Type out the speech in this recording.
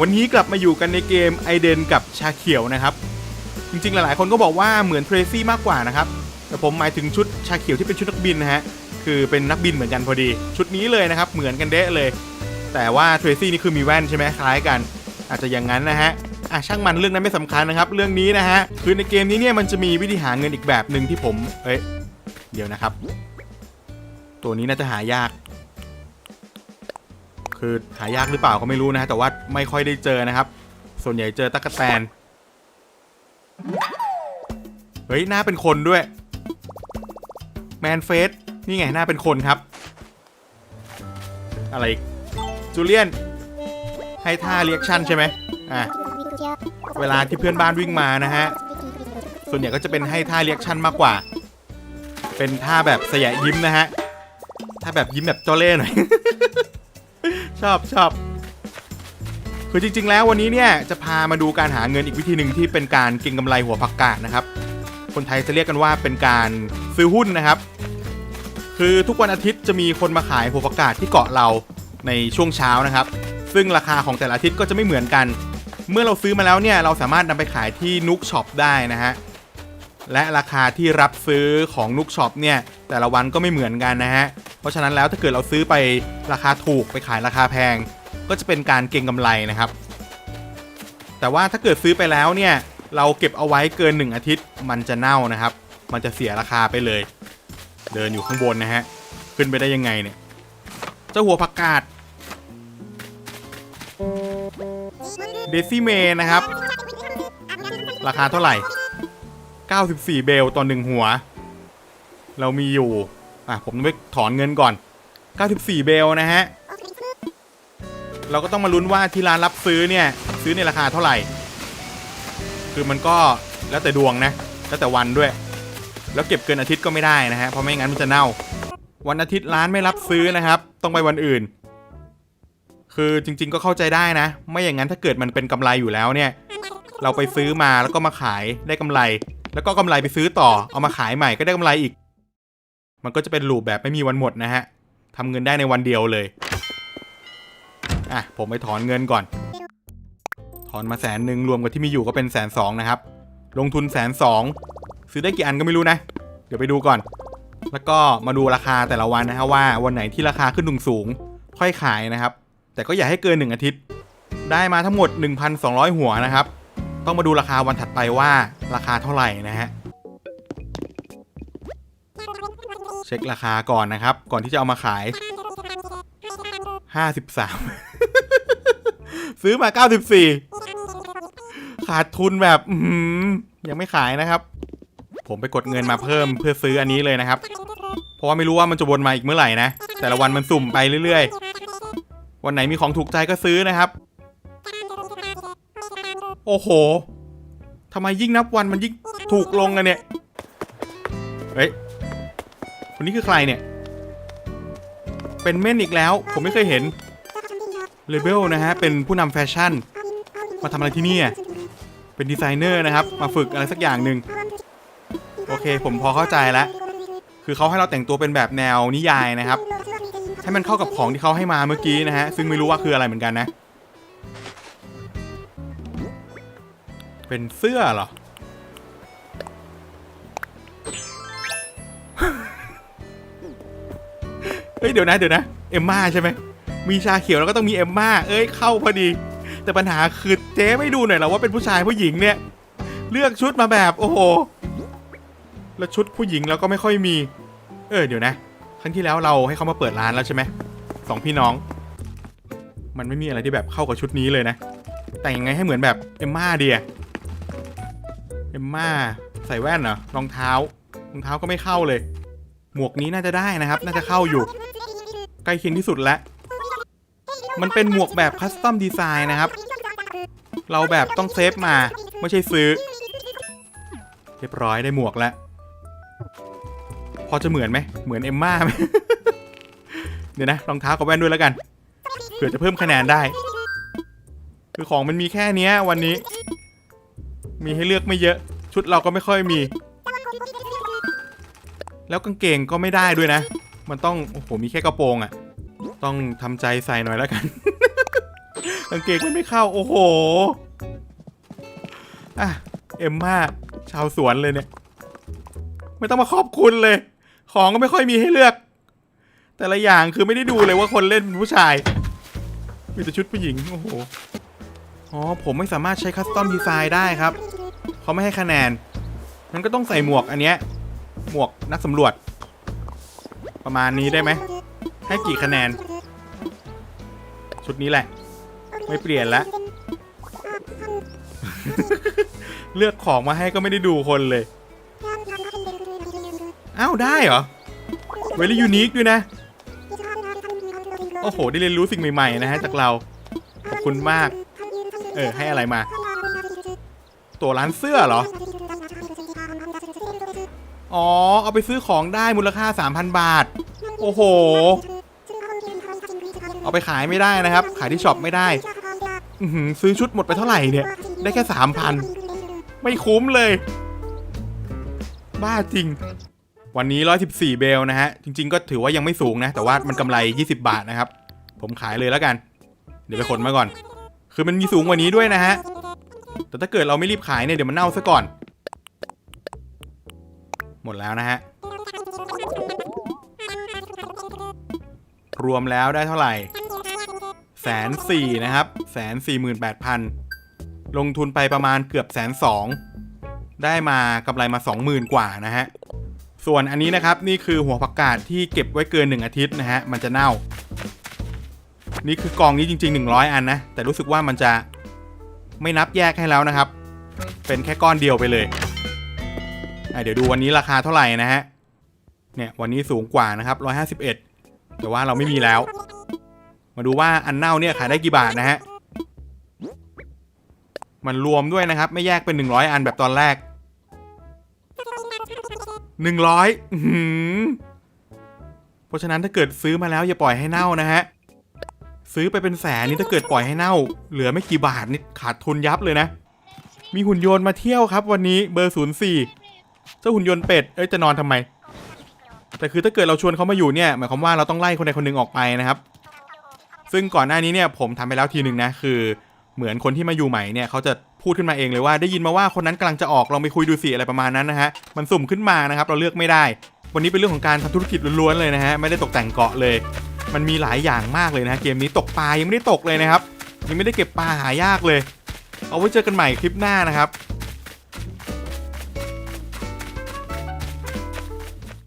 วันนี้กลับมาอยู่กันในเกมไอเดนกับชาเขียวนะครับ จริงๆ หลายๆ คนก็บอกว่าเหมือนเทรซี่มากกว่านะครับ แต่ผมหมายถึงชุดชาเขียวที่เป็นชุดนักบินนะฮะ คือเป็นนักบินเหมือนกันพอดี ชุดนี้เลยนะครับ เหมือนกันเดะเลย แต่ว่าเทรซี่นี่คือมีแว่นใช่ไหมคล้ายกัน อาจจะอย่างนั้นนะฮะอะช่างมันเรื่องนั้นไม่สำคัญนะครับ เรื่องนี้นะฮะ คือในเกมนี้เนี่ยมันจะมีวิธีหาเงินอีกแบบหนึ่งที่ผม เอ้ย เดี๋ยวนะครับ ตัวนี้น่าจะหายาก คือหายากหรือเปล่าก็ไม่รู้นะฮะแต่ว่าไม่ค่อยได้เจอนะครับ ส่วนใหญ่เจอตั๊กแตนเฮ้ยหน้าเป็นคนด้วยแมนเฟสนี่ไงหน้าเป็นคนครับ อะไรอีกจูเลียน ให้ท่าเรียกชั่นใช่ไหมอะเวลาที่เพื่อนบ้านวิ่งมานะฮะ ส่วนใหญ่ก็จะเป็นให้ท่าเรียกชั่นมากกว่า เป็นท่าแบบสยะยิ้มนะฮะ ถ้าแบบยิ้มแบบจ้าเล่หน่อย ชอบชอบคือจริง ๆ แล้ววันนี้เนี่ยจะพามาดูการหาเงินอีกวิธีหนึ่งที่เป็นการเก็งกำไรหัวผักกาดนะครับ คนไทยจะเรียกกันว่าเป็นการซื้อหุ้นนะครับ คือทุกวันอาทิตย์จะมีคนมาขายหัวผักกาดที่เกาะเราในช่วงเช้านะครับ ซึ่งราคาของแต่ละอาทิตย์ก็จะไม่เหมือนกัน เมื่อเราซื้อมาแล้วเนี่ยเราสามารถนำไปขายที่นุกช็อปได้นะฮะและราคาที่รับซื้อของนุกช็อปเนี่ยแต่ละวันก็ไม่เหมือนกันนะฮะ เพราะฉะนั้นแล้วถ้าเกิดเราซื้อไปราคาถูกไปขายราคาแพง ก็จะเป็นการเก็งกำไรนะครับ แต่ว่าถ้าเกิดซื้อไปแล้วเนี่ยเราเก็บเอาไว้เกิน 1 อาทิตย์มันจะเน่านะครับ มันจะเสียราคาไปเลย เดินอยู่ข้างบนนะฮะขึ้นไปได้ยังไงเนี่ยเจ้าหัวผักกาดเดซี่เมนะครับ ราคาเท่าไหร่ 94 เบลต่อหนึ่งหัว เรามีอยู่ อะผมต้องไปถอนเงินก่อน 94 เบลนะฮะ เราก็ต้องมาลุ้นว่าที่ร้านรับซื้อเนี่ย ซื้อในราคาเท่าไหร่ คือมันก็แล้วแต่ดวงนะ แล้วแต่วันด้วย แล้วเก็บเกินอาทิตย์ก็ไม่ได้นะฮะ เพราะไม่งั้นมันจะเน่า วันอาทิตย์ร้านไม่รับซื้อนะครับ ต้องไปวันอื่น คือจริง ๆ ก็เข้าใจได้นะ ไม่อย่างนั้นถ้าเกิดมันเป็นกำไรอยู่แล้วเนี่ย เราไปซื้อมาแล้วก็มาขายได้กำไร แล้วก็กำไรไปซื้อต่อเอามาขายใหม่ก็ได้กำไรอีก มันก็จะเป็นลูปแบบไม่มีวันหมดนะฮะทำเงินได้ในวันเดียวเลย อะ ผมไปถอนเงินก่อน ถอนมาแสนหนึ่งรวมกับที่มีอยู่ก็เป็นแสนสองนะครับ ลงทุนแสนสองซื้อได้กี่อันก็ไม่รู้นะ เดี๋ยวไปดูก่อน แล้วก็มาดูราคาแต่ละวันนะฮะว่าวันไหนที่ราคาขึ้นสูงๆค่อยขายนะครับ แต่ก็อย่าให้เกิน 1 อาทิตย์ ได้มาทั้งหมด 1,200 หัวนะครับ ต้องมาดูราคาวันถัดไปว่าราคาเท่าไหร่นะฮะ เช็คราคาก่อนนะครับ ก่อนที่จะเอามาขาย 53 ซื้อมา 94 ขาดทุนแบบยังไม่ขายนะครับ ผมไปกดเงินมาเพิ่มเพื่อซื้ออันนี้เลยนะครับ เพราะว่าไม่รู้ว่ามันจะวนมาอีกเมื่อไหร่นะ แต่ละวันมันสุ่มไปเรื่อยๆ วันไหนมีของถูกใจก็ซื้อนะครับ โอ้โหทำไมยิ่งนับวันมันยิ่งถูกลงอะเนี่ย เฮ้ย คนนี้คือใครเนี่ย เป็นเม่นอีกแล้ว ผมไม่เคยเห็นเลเบลนะฮะ เป็นผู้นำแฟชั่น มาทำอะไรที่นี่ เป็นดีไซเนอร์นะครับ มาฝึกอะไรสักอย่างหนึ่งโอเค ผมพอเข้าใจแล้ว คือเขาให้เราแต่งตัวเป็นแบบแนวนิยายนะครับ ให้มันเข้ากับของที่เขาให้มาเมื่อกี้นะฮะ ซึ่งไม่รู้ว่าคืออะไรเหมือนกันนะ เป็นเสื้อเหรอ ฮ้ยเดี๋ยวนะเดี๋ยวนะเอมม่าใช่ไหมมีชาเขียวแล้วก็ต้องมีเอมม่าเอ้ยเข้าพอดี แต่ปัญหาคือเจ๊ไม่ดูหน่อยเหรอว่าเป็นผู้ชายผู้หญิงเนี่ย เลือกชุดมาแบบโอ้โหแล้วชุดผู้หญิงเราก็ไม่ค่อยมี เออเดี๋ยวนะ ครั้งที่แล้วเราให้เขามาเปิดร้านแล้วใช่ไหมสองพี่น้อง มันไม่มีอะไรที่แบบเข้ากับชุดนี้เลยนะ แต่งยังไงให้เหมือนแบบเอมม่าเดียเอมม่าใส่แว่นเหรอรองเท้ารองเท้าก็ไม่เข้าเลย หมวกนี้น่าจะได้นะครับ น่าจะเข้าอยู่ กล้เคียงที่สุดแล้วมันเป็นหมวกแบบคัสตอมดีไซน์นะครับ เราแบบต้องเซฟมา ไม่ใช่ซื้อ เรียบร้อยได้หมวกแล้ว พอจะเหมือนไหม เหมือนเอมม่าไหมเดี๋ยวนะรองเท้ากับแว่นด้วยแล้วกัน เผื่อจะเพิ่มคะแนนได้ คือของมันมีแค่เนี้ยวันนี้ มีให้เลือกไม่เยอะ ชุดเราก็ไม่ค่อยมี แล้วกางเกงก็ไม่ได้ด้วยนะ มันต้อง โอ้โห มีแค่กระโปรงอะ่ะต้องทำใจใส่หน่อยแล้วกัน กางเกงมันไม่เข้า โอ้โหอะเอ็มมาชาวสวนเลยเนี่ย ไม่ต้องมาขอบคุณเลย ของก็ไม่ค่อยมีให้เลือก แต่ละอย่างคือไม่ได้ดูเลยว่าคนเล่นเป็นผู้ชาย มีแต่ชุดผู้หญิง โอ้โห อ๋อ ผมไม่สามารถใช้คัสตอมดีไซน์ได้ครับ เขาไม่ให้คะแนน มันก็ต้องใส่หมวกอันเนี้ย หมวกนักสำรวจ ประมาณนี้ได้ไหม ให้กี่คะแนน ชุดนี้แหละ ไม่เปลี่ยนละ เลือกของมาให้ก็ไม่ได้ดูคนเลย อ้าว ได้เหรอ เวลี่ยูนิคด้วยนะ โอ้โห ได้เรียนรู้สิ่งใหม่ๆนะฮะ จากเรา ขอบคุณมาก เออ ให้อะไรมา ตัวร้านเสื้อเหรอ อ๋อ เอาไปซื้อของได้มูลค่า 3,000 บาท โอ้โห เอาไปขายไม่ได้นะครับ ขายที่ช็อปไม่ได้ซื้อชุดหมดไปเท่าไหร่เนี่ย ได้แค่ 3,000 ไม่คุ้มเลย บ้าจริง วันนี้ 114 เบลนะฮะ จริง ๆ ก็ถือว่ายังไม่สูงนะ แต่ว่ามันกำไร 20 บาทนะครับ ผมขายเลยแล้วกัน เดี๋ยวไปขนมาก่อน คือมันมีสูงกว่านี้ด้วยนะฮะ แต่ถ้าเกิดเราไม่รีบขายเนี่ยเดี๋ยวมันเน่าซะก่อน มดแล้วนะฮะ รวมแล้วได้เท่าไหร่แสนสี่นะครับแสนสี่หมื่นแปดพันลงทุนไปประมาณเกือบแสนสองได้มากำไรมาสองหมื่นกว่านะฮะ ส่วนอันนี้นะครับนี่คือหัวผักกาดที่เก็บไว้เกินหนึ่งอาทิตย์นะฮะ มันจะเน่า นี่คือกองนี้จริง ๆ 100 อันนะ แต่รู้สึกว่ามันจะไม่นับแยกให้แล้วนะครับ เป็นแค่ก้อนเดียวไปเลย เดี๋ยวดูวันนี้ราคาเท่าไหร่นะฮะ เนี่ยวันนี้สูงกว่านะครับ151แต่ว่าเราไม่มีแล้ว มาดูว่าอันเน่าเนี่ยขายได้กี่บาทนะฮะ มันรวมด้วยนะครับ ไม่แยกเป็น100อันแบบตอนแรก100อื้อหือเพราะฉะนั้นถ้าเกิดซื้อมาแล้วอย่าปล่อยให้เน่านะฮะ ซื้อไปเป็นแสนนี่ถ้าเกิดปล่อยให้เน่า เหลือไม่กี่บาทนี่ขาดทุนยับเลยนะ มีหุ่นยนต์มาเที่ยวครับ วันนี้เบอร์04 เจ้าหุ่นยนต์เป็ดเอ้ยจะนอนทำไม แต่คือถ้าเกิดเราชวนเขามาอยู่เนี่ยหมายความว่าเราต้องไล่คนใดคนหนึ่งออกไปนะครับ ซึ่งก่อนหน้านี้เนี่ยผมทำไปแล้วทีหนึ่งนะคือ เหมือนคนที่มาอยู่ใหม่เนี่ยเขาจะพูดขึ้นมาเองเลยว่าได้ยินมาว่าคนนั้นกำลังจะออกลองไปคุยดูสิอะไรประมาณนั้นนะฮะมันสุ่มขึ้นมานะครับ เราเลือกไม่ได้ วันนี้เป็นเรื่องของการทำธุรกิจล้วนๆเลยนะฮะไม่ได้ตกแต่งเกาะเลย มันมีหลายอย่างมากเลยนะเกมนี้ตกปลายังไม่ได้ตกเลยนะครับยังไม่ได้เก็บปลาหายากเลย เอาไว้เจอกันใหม่คลิปหน้านะครับ